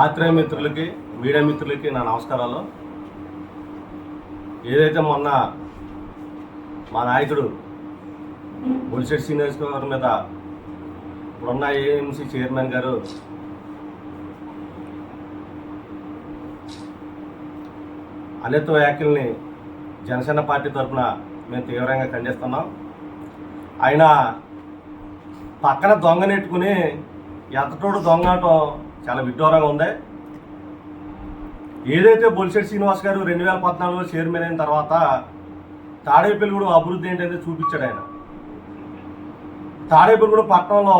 ఆత్రేయ మిత్రులకి మీడియా మిత్రులకి నా నమస్కారాలు. ఏదైతే మొన్న మా నాయకుడు బొలిశెట్టి శ్రీనివాస్ గారి మీద ఇప్పుడున్న ఏఎంసీ చైర్మన్ గారు అనిత వ్యాఖ్యల్ని జనసేన పార్టీ తరఫున మేము తీవ్రంగా ఖండిస్తున్నాం. ఆయన పక్కన దొంగ నెట్టుకుని ఎంతటోడు దొంగ అనటం చాలా విడ్డూరంగా ఉంది. ఏదైతే బొలిశెట్టి శ్రీనివాస్ గారు రెండు వేల పద్నాలుగులో చైర్మన్ అయిన తర్వాత తాడేపల్లిగూడెం అభివృద్ధి ఏంటంటే చూపించాడు ఆయన. తాడేపల్లిగూడెం పట్టణంలో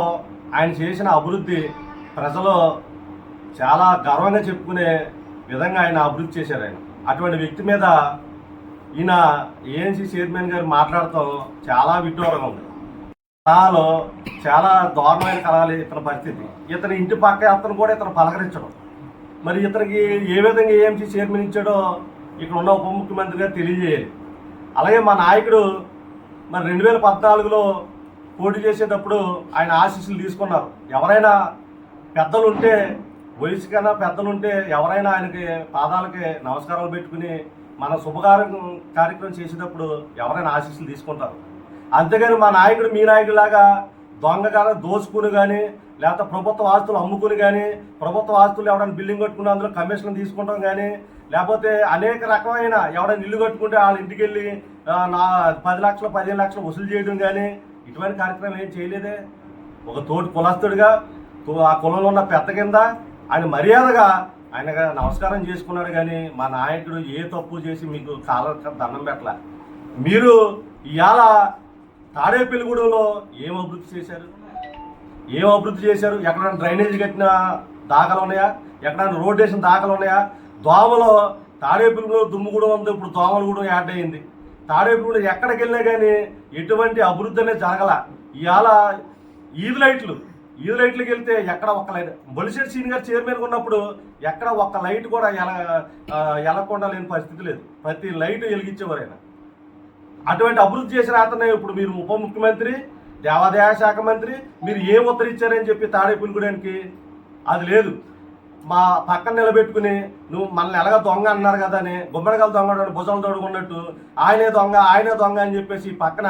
ఆయన చేసిన అభివృద్ధి ప్రజలు చాలా గర్వంగా చెప్పుకునే విధంగా ఆయన అభివృద్ధి చేశారు ఆయన. అటువంటి వ్యక్తి మీద ఈయన ఏఎన్సీ చైర్మన్ గారు మాట్లాడటం చాలా విడ్డూరంగా ఉంది. నాలో చాలా దారుణమైన కలగాలి ఇతని పరిస్థితి. ఇతని ఇంటి పక్క అతను కూడా ఇతను పలకరించడం. మరి ఇతనికి ఏ విధంగా ఏఎంసీ చైర్మన్ ఇచ్చాడో ఇక్కడ ఉన్న ఉప ముఖ్యమంత్రిగా తెలియజేయాలి. అలాగే మా నాయకుడు మరి రెండు వేల పద్నాలుగులో పోటీ చేసేటప్పుడు ఆయన ఆశీస్సులు తీసుకున్నారు. ఎవరైనా పెద్దలు ఉంటే వయసు కన్నా పెద్దలు ఉంటే ఎవరైనా ఆయనకి పాదాలకి నమస్కారాలు పెట్టుకుని మన శుభకార్యం కార్యక్రమం చేసేటప్పుడు ఎవరైనా ఆశీస్సులు తీసుకుంటారు. అంతేగాని మా నాయకుడు మీ నాయకుడిలాగా దొంగగా దోచుకుని కానీ లేకపోతే ప్రభుత్వ ఆస్తులు అమ్ముకుని కానీ ప్రభుత్వ ఆస్తులు ఎవరైనా బిల్డింగ్ కట్టుకుని అందులో కమిషన్ తీసుకుంటాం కానీ లేకపోతే అనేక రకమైన ఎవడైనా ఇల్లు కట్టుకుంటే వాళ్ళ ఇంటికి వెళ్ళి నా పది లక్షలు పదిహేను లక్షలు వసూలు చేయడం కానీ ఇటువంటి కార్యక్రమం ఏం చేయలేదే. ఒక తోటి కులస్తుడిగా ఆ కులంలో ఉన్న పెద్ద కింద ఆయన మర్యాదగా ఆయన నమస్కారం చేసుకున్నాడు కానీ మా నాయకుడు ఏ తప్పు చేసి మీకు కాల దండం పెట్టలే. మీరు ఇవాళ తాడేపల్లిగూడెంలో ఏం అభివృద్ధి చేశారు? ఏం అభివృద్ధి చేశారు? ఎక్కడైనా డ్రైనేజ్ కట్టిన దాఖలు ఉన్నాయా? ఎక్కడైనా రోడ్ వేసిన దాఖలు ఉన్నాయా? దోమలో తాడేపల్లిగూడెంలో దుమ్ము కూడా ఉంది ఇప్పుడు దోమలు కూడా యాడ్ అయింది. తాడేపల్లిగూడెం ఎక్కడికి వెళ్ళినా కానీ ఎటువంటి అభివృద్ధి అనేది జరగల. ఇవాళ ఈద్ లైట్లు ఈద్ లైట్లకు వెళ్తే ఎక్కడ ఒక్క లైట్ బొలిశెట్ సీన్ గారు చైర్మన్ ఉన్నప్పుడు ఎక్కడ ఒక్క లైట్ కూడా ఎల ఆ, ఎలగకుండా లేని పరిస్థితి లేదు. ప్రతి లైట్ వెలిగించేవారు ఆయన. అటువంటి అభివృద్ధి చేసిన అతనే ఇప్పుడు మీరు ఉప ముఖ్యమంత్రి దేవాదాయ శాఖ మంత్రి మీరు ఏం ఉత్తరించారని చెప్పి తాడేపుల్గూడానికి అది లేదు. మా పక్కన నిలబెట్టుకుని నువ్వు మనల్ని ఎలాగ దొంగ అన్నారు కదా అని గుమ్మడికాయలు దొంగ భుజాలు తోడుకున్నట్టు ఆయనే దొంగ ఆయనే దొంగ అని చెప్పేసి పక్కన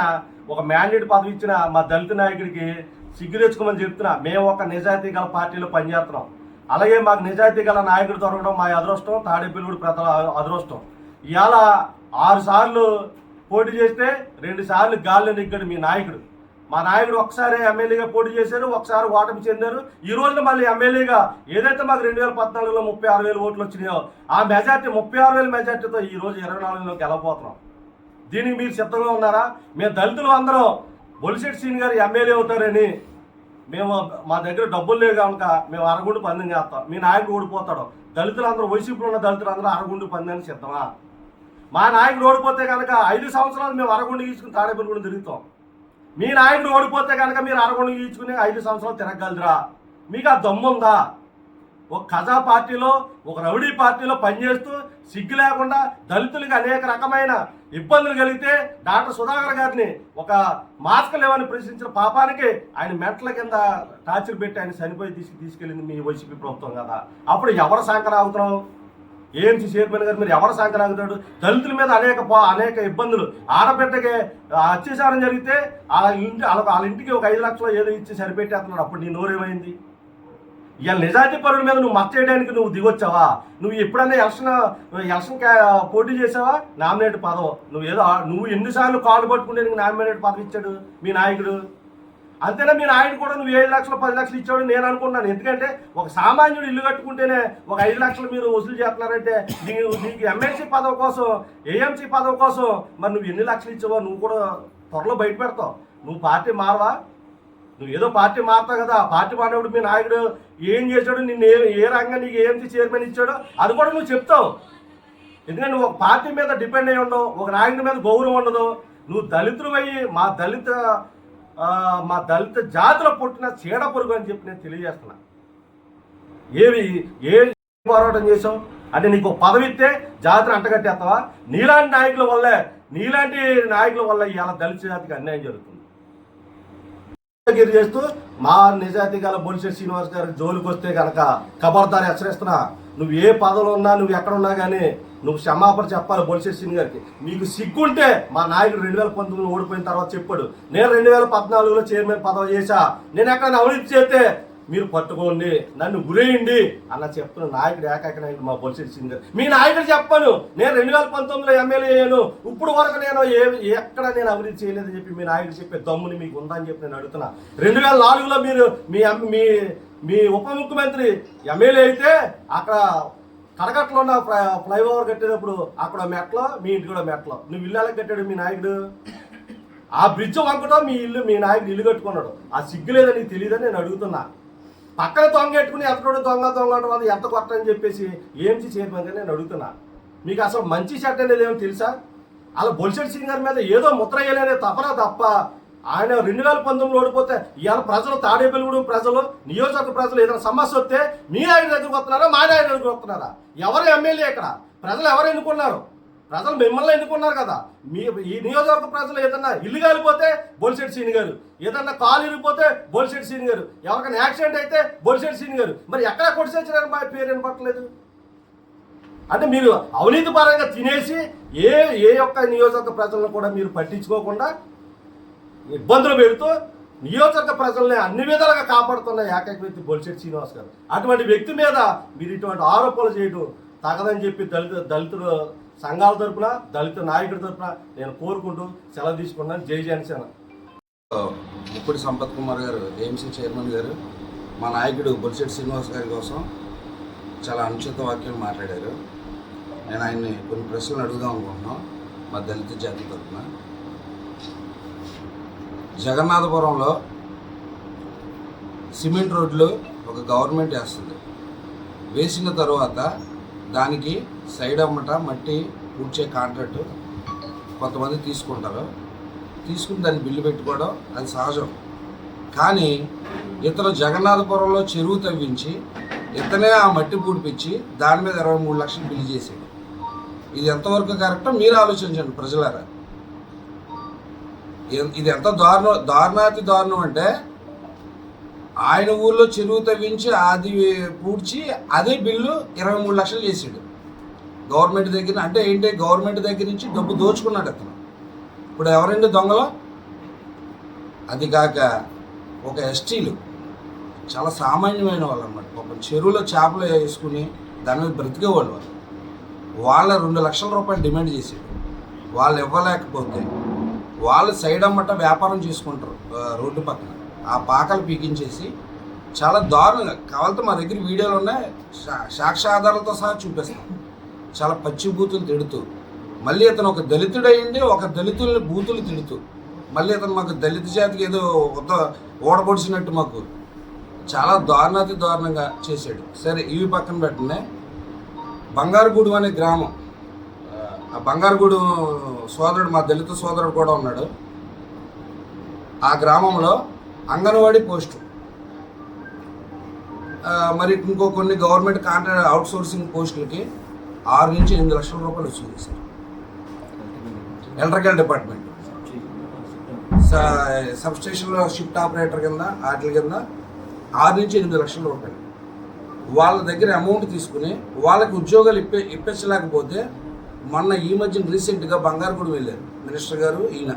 ఒక మ్యాండేట్ పదవి ఇచ్చిన మా దళిత నాయకుడికి సిగ్గు తెచ్చుకోమని చెప్తున్నా. మేము ఒక నిజాయితీ గల పార్టీలో పనిచేస్తున్నాం. అలాగే మాకు నిజాయితీ గల నాయకుడు దొరకడం మా అదృష్టం తాడేపల్లిగూడి ప్రజల అదృష్టం. ఇవాళ ఆరు సార్లు పోటీ చేస్తే రెండు సార్లు గాల్లో నెగ్గాడు మీ నాయకుడు. మా నాయకుడు ఒకసారి ఎమ్మెల్యేగా పోటీ చేశారు ఒకసారి ఓటమి చెందారు. ఈ రోజున మళ్ళీ ఎమ్మెల్యేగా ఏదైతే మాకు రెండు వేల పద్నాలుగులో ముప్పై ఆరు వేలు ఓట్లు వచ్చినాయో ఆ మెజార్టీ ముప్పై ఆరు వేల మెజార్టీతో ఈ రోజు ఇరవై నాలుగులో గెలవబోతున్నాం. దీనికి మీరు సిద్ధంగా ఉన్నారా? మేము దళితులు అందరం బొలిశెట్టి సీన్ గారు ఎమ్మెల్యే అవుతారని మేము మా దగ్గర డబ్బులు లేవు కనుక మేము అరగుండు పందెం చేస్తాం. మీ నాయకుడు ఓడిపోతాడు. దళితులందరూ వైసీపీలో ఉన్న దళితులందరూ అరగుండు పందెం సిద్ధమా? మా నాయకుడు ఓడిపోతే కనుక ఐదు సంవత్సరాలు మేము అరగొండ గీచుకుని తాడేపల్లి కూడా తిరుగుతాం. మీ నాయకుడు ఓడిపోతే కనుక మీరు అరగుండు గీచుకుని ఐదు సంవత్సరాలు తిరగలదురా మీకు ఆ దమ్ముందా ఒక ఖజా పార్టీలో ఒక రౌడీ పార్టీలో పనిచేస్తూ సిగ్గు లేకుండా దళితులకు అనేక రకమైన ఇబ్బందులు కలిగితే డాక్టర్ సుధాకర్ గారిని ఒక మాస్క్ లేవని ప్రశ్నించిన పాపానికి ఆయన మెట్ల కింద టార్చర్ పెట్టి ఆయన చనిపోయి తీసుకు తీసుకెళ్ళింది మీ వైసీపీ ప్రభుత్వం కదా. అప్పుడు ఎవరు సంకరాగుతున్నాం ఏఎంసీ చైర్మన్ గారు మీరు ఎవరు సంకరాగుతాడు దళితుల మీద అనేక అనేక ఇబ్బందులు. ఆడబిడ్డకి అత్యాచారం జరిగితే వాళ్ళ ఇంటి వాళ్ళ వాళ్ళ ఇంటికి ఒక ఐదు లక్షలు ఏదో ఇచ్చి సరిపెట్టేస్తున్నాడు అప్పుడు నీ నోరేమైంది? ఇవాళ నిజాయితీ పరుల మీద నువ్వు మచ్చ చేయడానికి నువ్వు దిగొచ్చావా? నువ్వు ఎప్పుడైనా ఎలక్షన్ ఎలక్షన్ పోటీ చేసావా? నామినేట్ పదవు నువ్వు ఏదో నువ్వు ఎన్నిసార్లు కాలు పట్టుకుంటే నీకు నామినేట్ పదవి ఇచ్చాడు మీ నాయకుడు. అంతేనా మీరు ఆయన కూడా నువ్వు ఏడు లక్షలు పది లక్షలు ఇచ్చాడు నేను అనుకున్నాను ఎందుకంటే ఒక సామాన్యుడు ఇల్లు కట్టుకుంటేనే ఒక ఐదు లక్షలు మీరు వసూలు చేస్తున్నారంటే నీకు నీకు ఎమ్మెల్సీ పదవి కోసం ఏఎంసీ పదవి కోసం మరి నువ్వు ఎన్ని లక్షలు ఇచ్చావో నువ్వు కూడా త్వరలో బయట పెడతావు. నువ్వు పార్టీ మారవా? నువ్వు ఏదో పార్టీ మారుతావు కదా. ఆ పార్టీ మారినప్పుడు మీ నాయకుడు ఏం చేశాడు? నిన్ను ఏ ఏ రంగం నీకు ఏఎంసీ చైర్మన్ ఇచ్చాడో? అది కూడా నువ్వు చెప్తావు. ఎందుకంటే నువ్వు ఒక పార్టీ మీద డిపెండ్ అయి ఉండవు. ఒక నాయకుడి మీద గౌరవం ఉండదు. నువ్వు దళితులు అయ్యి మా దళిత మా దళిత జాతిలో పుట్టిన చీడ పురుగు అని చెప్పి నేను తెలియజేస్తున్నా. ఏవి ఏ పోరాటం చేసావు అంటే నీకు ఒక పదవి ఇస్తే జాతిని అంటగట్టేస్తావా? నీలాంటి నాయకుల వల్లే నీలాంటి నాయకుల వల్ల ఇవాళ దళిత జాతికి అన్యాయం జరుగుతుంది. గిరి చేస్తూ మా నిజాయితీ గల బొలిశెట్టి శ్రీనివాస్ గారి జోలికి వస్తే కనుక కబర్దారి హెచ్చరిస్తున్నా. నువ్వు ఏ పదవిలో ఉన్నా నువ్వు ఎక్కడ ఉన్నా కానీ నువ్వు క్షమాపణ చెప్పాలి బొలిసే సింగ్ గారికి. నీకు సిగ్గుంటే మా నాయకుడు రెండు వేల పంతొమ్మిదిలో ఓడిపోయిన తర్వాత చెప్పాడు. నేను రెండు వేల పద్నాలుగులో చైర్మన్ పదవి చేశా. నేను ఎక్కడ అవినీతి చేస్తే మీరు పట్టుకోండి నన్ను గురేయండి అన్న చెప్తున్న నాయకుడు ఏకైక నాయకుడు మా బొలిశెట్టి సింగ్ గారు. మీ నాయకుడు చెప్పాను నేను రెండు వేల పంతొమ్మిదిలో ఎమ్మెల్యే అయ్యాను. ఇప్పుడు వరకు నేను ఏ ఎక్కడ నేను అభివృద్ధి చేయలేదని చెప్పి మీ నాయకుడు చెప్పే దమ్ముని మీకు ఉందని చెప్పి నేను అడుగుతున్నా. రెండు వేల నాలుగులో మీరు మీ మీ మీ ఉప ముఖ్యమంత్రి ఎమ్మెల్యే అయితే అక్కడ కడకట్లో ఉన్న ఫ్లై- ఫ్లైఓవర్ కట్టేటప్పుడు అక్కడ మెట్లో మీ ఇంటి కూడా మెట్లో. నువ్వు ఇల్లు కట్టాడు మీ నాయకుడు? ఆ బ్రిడ్జ్ వంకటం మీ ఇల్లు మీ నాయకుడు ఇల్లు కట్టుకున్నాడు. ఆ సిగ్గు లేదని నీకు తెలియదని నేను అడుగుతున్నా. పక్కన దొంగ పెట్టుకుని ఎంతటోడు దొంగ దొంగ అంటే వాళ్ళు ఎంత కొట్టని చెప్పేసి ఏంటి చేయమని నేను అడుగుతున్నా. మీకు అసలు మంచి చెడ్డ అనేది ఏమో తెలుసా? అలా బొలిశెట్టి సింగ్ గారి మీద ఏదో ముద్ర వేయాలనే తపన తప్ప ఆయన రెండు వేల పంతొమ్మిది ఓడిపోతే ఇవాళ ప్రజలు తాడేపల్లిగూడెం ప్రజలు నియోజకవర్గ ప్రజలు ఏదైనా సమస్య వస్తే మీ ఆయన దగ్గరకు వస్తున్నారా మా ఆయన దగ్గరకు వస్తున్నారా? ఎవరు ఎమ్మెల్యే ఇక్కడ? ప్రజలు ఎవరు ఎన్నుకున్నారు? ప్రజలు మిమ్మల్ని ఎన్నుకున్నారు కదా. మీ ఈ నియోజకవర్గ ప్రజలు ఏదన్నా ఇల్లు కాలిపోతే బొలిశెట్టి సీని గారు. ఏదన్నా కాలు ఇరిగిపోతే బొలిశెట్టి సీని గారు. ఎవరికైనా యాక్సిడెంట్ అయితే బొలిశెట్టి సీని గారు. మరి ఎక్కడ కొట్టిసొచ్చారని మా పేరు వినపట్టలేదు అంటే మీరు అవినీతి పరంగా తినేసి ఏ ఏ యొక్క నియోజకవర్గ ప్రజలను కూడా మీరు పట్టించుకోకుండా ఇబ్బందులు పెడుతూ నియోజక ప్రజల్ని అన్ని విధాలుగా కాపాడుతున్న ఏకైక వ్యక్తి బొలిశెట్టి శ్రీనివాస్ గారు. అటువంటి వ్యక్తి మీద మీరు ఇటువంటి ఆరోపణలు చేయడం తగదని చెప్పి దళిత దళితుల సంఘాల తరపున దళిత నాయకుడి తరపున నేను కోరుకుంటూ సెలవు తీసుకున్నాను. జై జనసేన. ముప్పుడి సంపత్ కుమార్ గారు ఏఎంసీ చైర్మన్ గారు మా నాయకుడు బొలిశెట్టి శ్రీనివాస్ గారి కోసం చాలా అనుచిత వాక్యాలు మాట్లాడారు. నేను ఆయన్ని కొన్ని ప్రశ్నలు అడుగుదాం అనుకుంటున్నాం మా దళిత జాతి తరఫున జగన్నాథపురంలో సిమెంట్ రోడ్లు ఒక గవర్నమెంట్ వేస్తుంది. వేసిన తర్వాత దానికి సైడ్ అమ్మట మట్టి పూడ్చే కాంట్రాక్ట్ కొంతమంది తీసుకుంటారు. తీసుకుని దాన్ని బిల్లు పెట్టుకోవడం అది సహజం. కానీ ఇతను జగన్నాథపురంలో చెరువు తవ్వించి ఇతనే ఆ మట్టి పూడిపించి దాని మీద ఇరవై మూడు లక్షలు బిల్లు చేసాడు ఇది ఎంతవరకు కరెక్టో మీరు ఆలోచించండి ప్రజలారా. ఇది ఎంత దారుణం దారుణాతి దారుణం అంటే ఆయన ఊళ్ళో చెరువు తవ్వించి అది పూడ్చి అదే బిల్లు ఇరవై మూడు లక్షలు చేసాడు. గవర్నమెంట్ దగ్గర అంటే ఏంటి? గవర్నమెంట్ దగ్గర నుంచి డబ్బు దోచుకున్నాడు అతను. ఇప్పుడు ఎవరండి దొంగలు? అది కాక ఒక ఎస్టీలు. చాలా సామాన్యమైన వాళ్ళు అనమాట పాపం చెరువులో చేపలు వేసుకుని దాని మీద బ్రతికేవాళ్ళు వాళ్ళు. వాళ్ళ రెండు లక్షల రూపాయలు డిమాండ్ చేసాడు. వాళ్ళు ఇవ్వలేకపోతే వాళ్ళు సైడ్ అమ్మట వ్యాపారం చేసుకుంటారు రోడ్డు పక్కన. ఆ పాకలు పీకించేసి చాలా దారుణంగా కావాలంటే మా దగ్గర వీడియోలు ఉన్నాయి సా- సాక్ష్యాధారాలతో సహా చూపిస్తాం. చాలా పచ్చి బూతులు తిడుతూ. మళ్ళీ అతను ఒక దళితుడు ఒక దళితుల్ని బూతులు తిడుతూ. మళ్ళీ అతను మాకు దళిత జాతికి ఏదో ఉద్ద ఓడబొడిచినట్టు మాకు చాలా దారుణాతి దారుణంగా చేశాడు. సరే ఇవి పక్కన పెట్టినే బంగారుగూడు అనే గ్రామం. ఆ బంగారుగూడు సోదరుడు మా దళిత సోదరుడు కూడా ఉన్నాడు. ఆ గ్రామంలో అంగన్వాడీ పోస్టు. మరి ఇంకో కొన్ని గవర్నమెంట్ కాంట్రాక్ట్ అవుట్సోర్సింగ్ పోస్టులకి ఆరు నుంచి ఎనిమిది లక్షల రూపాయలు వచ్చింది సార్ ఎలక్ట్రికల్ డిపార్ట్మెంట్. స- సబ్ స్టేషన్లో షిఫ్ట్ ఆపరేటర్ కింద వాటి కింద ఆరు నుంచి ఎనిమిది లక్షల రూపాయలు. వాళ్ళ దగ్గర అమౌంట్ తీసుకుని వాళ్ళకి ఉద్యోగాలు ఇప్పే ఇప్పించలేకపోతే మొన్న ఈ మధ్య రీసెంట్గా బంగారుగూడ వెళ్ళారు. మినిస్టర్ గారు ఈయన.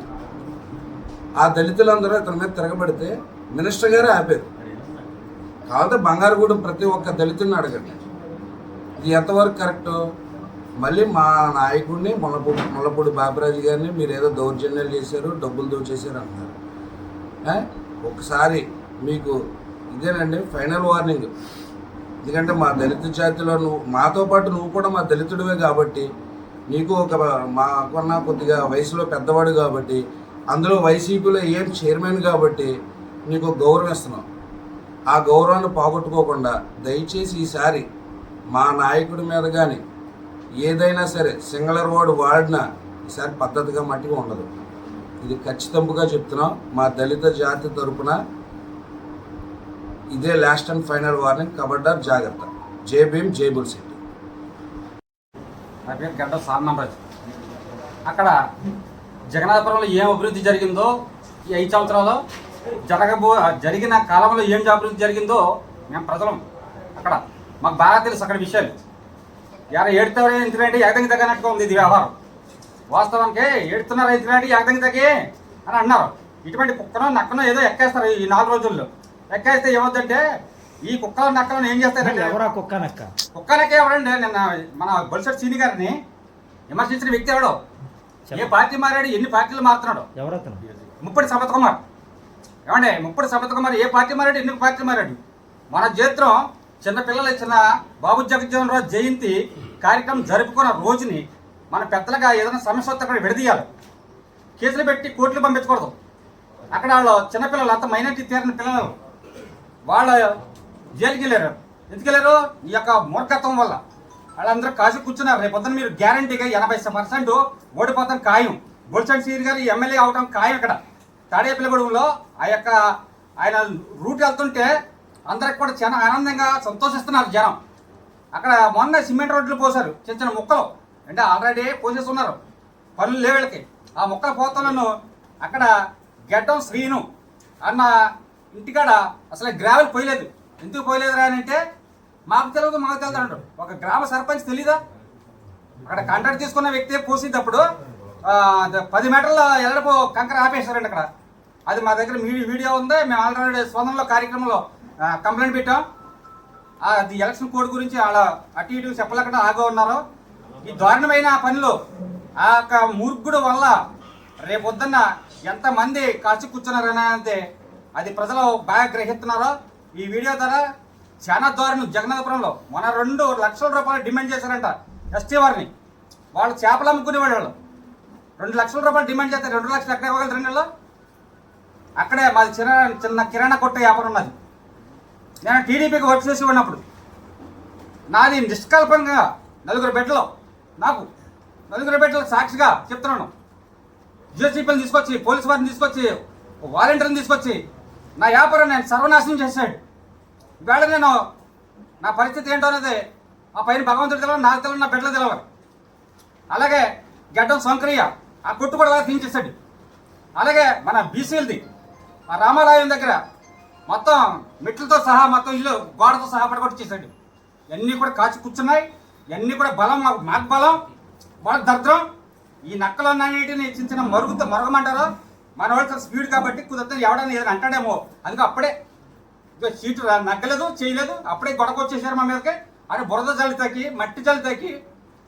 ఆ దళితులందరూ అతని మీద తిరగబడితే మినిస్టర్ గారే ఆపారు. కాకపోతే బంగారుగూడెం ప్రతి ఒక్క దళితుడిని అడగండి. ఇది ఎంతవరకు కరెక్ట్? మళ్ళీ మా నాయకుడిని ముల్లపూడి ముల్లపూడి బాబురాజు గారిని మీరు ఏదో దౌర్జన్యాలు చేశారు డబ్బులు దోచేశారు అన్నారు. ఒకసారి మీకు ఇదేనండి ఫైనల్ వార్నింగ్. ఎందుకంటే మా దళిత జాతిలో నువ్వు మాతో పాటు నువ్వు కూడా మా దళితుడివే కాబట్టి నీకు ఒక మాకున్న కొద్దిగా వయసులో పెద్దవాడు కాబట్టి అందులో వైసీపీలో ఏం చైర్మన్ కాబట్టి నీకు గౌరవిస్తున్నాం. ఆ గౌరవాన్ని పోగొట్టుకోకుండా దయచేసి ఈసారి మా నాయకుడి మీద కానీ ఏదైనా సరే సింగలర్ వార్డు వాడినా ఈసారి పద్ధతిగా మట్టిగా ఉండదు. ఇది ఖచ్చితంగా చెప్తున్నాం. మా దళిత జాతి తరపున ఇదే లాస్ట్ అండ్ ఫైనల్ వార్నింగ్ కబడ్డార్ జాగ్రత్త. జై భీమ్ జై బుల్ నా పేరు గడ్డ సాన్నరాజు అక్కడ జగన్నాథపురంలో ఏం అభివృద్ధి జరిగిందో ఈ ఐదు సంవత్సరాలు జరగబో జరిగిన కాలంలో ఏం అభివృద్ధి జరిగిందో మేము ప్రజలం. అక్కడ మాకు బాగా తెలుసు అక్కడ విషయాలు. యార ఏడుతారు ఎందుకంటే ఎగదంగి తగ్గినట్టుగా ఉంది ఇది వ్యవహారం. వాస్తవానికి ఏడుతున్నారు ఎందుకంటే ఎగదంగి తగ్గి అని అన్నారు. ఇటువంటి కుక్కనో నక్కనో ఏదో ఎక్కేస్తారు ఈ నాలుగు రోజుల్లో. ఎక్కేస్తే ఏమవుతుందంటే ఈ కుక్కల నక్కలను ఏం చేస్తారంటే ఎవరా కుక్క నక్క? కుక్కలకే ఎవరండి నిన్న మన బొలిసెట్ సీని గారిని విమర్శించిన వ్యక్తి ఎవడో? ఏ పార్టీ మారాడు ఎన్ని పార్టీలు మారుతున్నాడు? ఎవరతను? ముప్పటి సమత్ కుమార్. ఏమండి ముప్పటి సమత్ కుమార్ ఏ పార్టీ మారాడు ఎన్ని పార్టీ మారాడు? మన చేత్రం చిన్న పిల్లలు ఇచ్చిన బాబు జగజ్జీవన్ రావు జయంతి కార్యక్రమం జరుపుకున్న రోజుని మన పెద్దలుగా ఏదైనా సమస్య వస్తే అక్కడ విడదీయాలి. కేసులు పెట్టి కోర్టులు పంపించకూడదు. అక్కడ వాళ్ళు చిన్నపిల్లలు అంత మైనార్టీ తీరిన పిల్లలు వాళ్ళు జైలుకి వెళ్ళారు ఎందుకు వెళ్ళారు ఈ యొక్క మూర్ఖత్వం వల్ల. వాళ్ళందరూ కాసి కూర్చున్నారు. రేపు పొద్దున మీరు గ్యారంటీగా ఎనభై పర్సెంట్ ఓడిపోతాం ఖాయం. బొల్సన్ సీర్ గారు ఎమ్మెల్యే అవటం ఖాయం ఇక్కడ. తాడేపల్లిగూడెంలో ఆ యొక్క ఆయన రూట్ వెళ్తుంటే అందరికి కూడా చాలా ఆనందంగా సంతోషిస్తున్నారు జనం. అక్కడ మొన్న సిమెంట్ రోడ్లు పోసారు చిన్న చిన్న ముక్కలు. అంటే ఆల్రెడీ పోసేస్తున్నారు పనులు లేవేళ్ళకి ఆ ముక్కలు పోతాలను అక్కడ గెడ్డం శ్రీను అన్న ఇంటికాడ అసలు గ్రావెల్ పోయలేదు. ఎందుకు పోయలేదురా అని అంటే మాకు తెలియదు మాకు తెలియదు అంటారు ఒక గ్రామ సర్పంచ్ తెలీదా? అక్కడ కాంట్రాక్ట్ తీసుకున్న వ్యక్తి పోసేటప్పుడు పది మీటర్ల ఎల్లడపు కంకర ఆపేశారండి అక్కడ. అది మా దగ్గర వీడియో ఉంది మేము ఆల్రెడీ స్వంతంలో కార్యక్రమంలో కంప్లైంట్ పెట్టాం. అది ఎలక్షన్ కోడ్ గురించి వాళ్ళ అటు ఇటు చెప్పలేకుండా ఆగా ఉన్నారు. ఈ దారుణమైన పనిలో ఆ యొక్క మూర్ఖుడు వల్ల రేపొద్దున్న ఎంతమంది కాచి కూర్చున్నారని అంటే అది ప్రజలు బాగా గ్రహిస్తున్నారో ఈ వీడియో ద్వారా చాలా దారుణం. జగన్నాథపురంలో మన రెండు లక్షల రూపాయలు డిమాండ్ చేశారంట ఎస్టీ వారిని. వాళ్ళు చేపలు అమ్ముకునేవాడు వాళ్ళు. రెండు లక్షల రూపాయలు డిమాండ్ చేస్తే రెండు లక్షలు ఎక్కడ ఇవ్వగలరు రెండు అక్కడే మాది చిన్న చిన్న కిరాణా కొట్ట వ్యాపారం ఉన్నది. నేను టీడీపీకి వర్క్ చేసి ఉన్నప్పుడు నాది నిష్కల్పంగా నలుగురు బిడ్డలు నాకు నలుగురు బిడ్డలు సాక్షిగా చెప్తున్నాను. జిఎస్టీపీని తీసుకొచ్చి పోలీస్ వారిని తీసుకొచ్చి వాలంటీర్ని తీసుకొచ్చి నా వ్యాపారం నేను సర్వనాశనం చేశాడు. ఇవాళ నేను నా పరిస్థితి ఏంటో అనేది ఆ పైన భగవంతుడు తెలవాలి నాకు తెలవాలి నా బిడ్డలు తెలవాలి అలాగే గడ్డం సంక్రియ ఆ కొట్టు కూడా అలా అలాగే మన బీసీలది ఆ రామాలయం దగ్గర మొత్తం మెట్లతో సహా మొత్తం ఇల్లు గోడతో సహా పడగొట్టించేసాడు ఇవన్నీ కూడా కాచి కూర్చున్నాయి. ఇవన్నీ కూడా బలం మాకు మాకు బలం వాళ్ళకి దర్ద్రం. ఈ నక్కలు అన్నిటిని చిన్న చిన్న మరుగుతో మరగమంటారు? మన వాళ్ళకి స్పీడ్ కాబట్టి కుదరదు ఎవడని ఏదైనా అంటాడేమో. అందుకే అప్పుడే సీటు నగ్గలేదు చేయలేదు అప్పుడే గొడవ వచ్చేసారు మా మీదకి. అని బురద జలితకి మట్టి జలితకి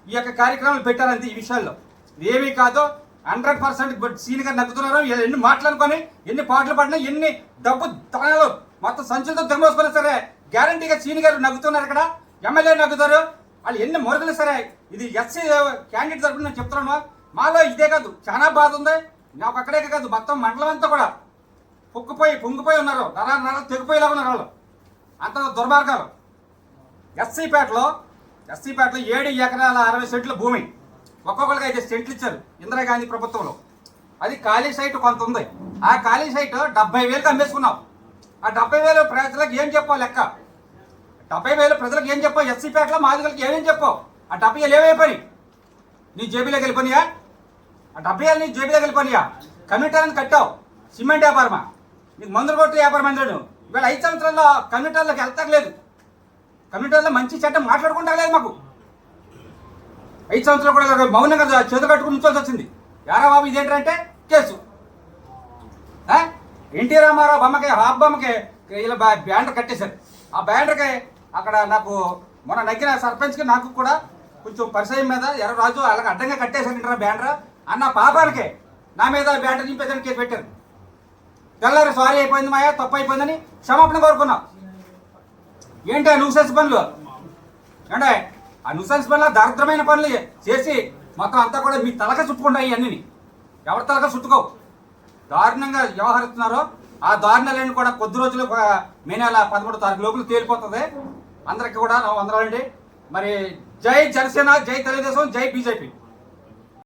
ఈ యొక్క కార్యక్రమాలు పెట్టారంతే ఈ విషయాల్లో. ఏమీ కాదు హండ్రెడ్ పర్సెంట్ సీనియర్ నగ్గుతున్నారు. ఎన్ని మాట్లాడుకొని ఎన్ని పాటలు పాడినా ఎన్ని డబ్బు తనలు మొత్తం సంచులతో దిగమోసుకొని సరే గ్యారంటీగా సీని గారు నగ్గుతున్నారు ఇక్కడ. ఎమ్మెల్యే నగ్గుతారు. వాళ్ళు ఎన్ని మొరుగులు సరే ఇది ఎస్సీ క్యాండిడేట్ తరపున నేను చెప్తున్నాను. మాలో ఇదే కాదు చాలా బాధ ఉంది. నాకు అక్కడే కాదు మొత్తం మండలం అంతా కూడా పొక్కుపోయి పొంగిపోయి ఉన్నారు. నరా నర తెగిపోయేలా ఉన్నారు వాళ్ళు. అంత దుర్మార్గాలు. ఎస్సీపేటలో ఎస్సీపేటలో ఏడు ఎకరాల అరవై సెంట్ల భూమి. ఒక్కొక్కరికి ఐదు సెంట్లు ఇచ్చారు ఇందిరాగాంధీ ప్రభుత్వంలో. అది ఖాళీ సైట్ కొంత ఉంది. ఆ ఖాళీ సైట్ డెబ్బై వేలకు అమ్మేసుకున్నాం. ఆ డెబ్బై వేలు ప్రజలకు ఏం చెప్పావు లెక్క? డెబ్బై వేలు ప్రజలకు ఏం చెప్పావు? ఎస్సీపేటలో మాదిగలకి ఏమేం చెప్పావు? ఆ డెబ్బై వేలు ఏమైపోయి నీ జేబీలోకి వెళ్ళిపోయినాయా? ఆ నీ వేలు దగ్గర పనియా వెళ్ళిపోయినా కట్టావు. సిమెంట్ వ్యాపారమా? నీకు మందులు కొట్టి వ్యాపారం అంటాడు ఇవాళ ఐదు సంవత్సరాల్లో కమ్యూనిటీలోకి వెళ్తలేదు లేదు. మంచి చెడ్డ మాట్లాడుకుంటా లేదు మాకు. ఐదు సంవత్సరాలు కూడా మౌనంగా చేతులు కట్టుకుని ఉంచాల్సి వచ్చింది. యారా బాబు ఇదేంటంటే? కేసు. ఎన్టీ రామారావు బొమ్మకి ఆ బొమ్మకి ఇలా బ్యా- బ్యానర్ కట్టేశారు. ఆ బ్యానర్కి అక్కడ నాకు మొన్న నగ్గిన సర్పంచ్కి నాకు కూడా కొంచెం పరిచయం మీద ఎర్ర రాజు అలాగ అడ్డంగా కట్టేశారు ఇంటర్ బ్యానర్ అన్న పాపాలకే నా మీద బ్యాటర్ చింపేదని కేసు పెట్టారు. తెల్లారి సారీ అయిపోయింది మాయా తప్పు అయిపోయిందని క్షమాపణ కోరుకున్నాం. ఏంటి ఆ న్యూసెన్స్ పనులు? అంటే ఆ న్యూసెన్స్ పనులు దారిద్రమైన పనులు చేసి మొత్తం అంతా కూడా మీ తలక చుట్టుకుంటాయి అన్నీ ఎవరి తలక చుట్టుకోవు. దారుణంగా వ్యవహరిస్తున్నారో ఆ దారుణాలన్నీ కూడా కొద్ది రోజులు మే నెల పదమూడు తారీఖు లోపల తేలిపోతుంది. అందరికీ కూడా వందలండి మరి జై జనసేన జై తెలుగుదేశం జై బీజేపీ.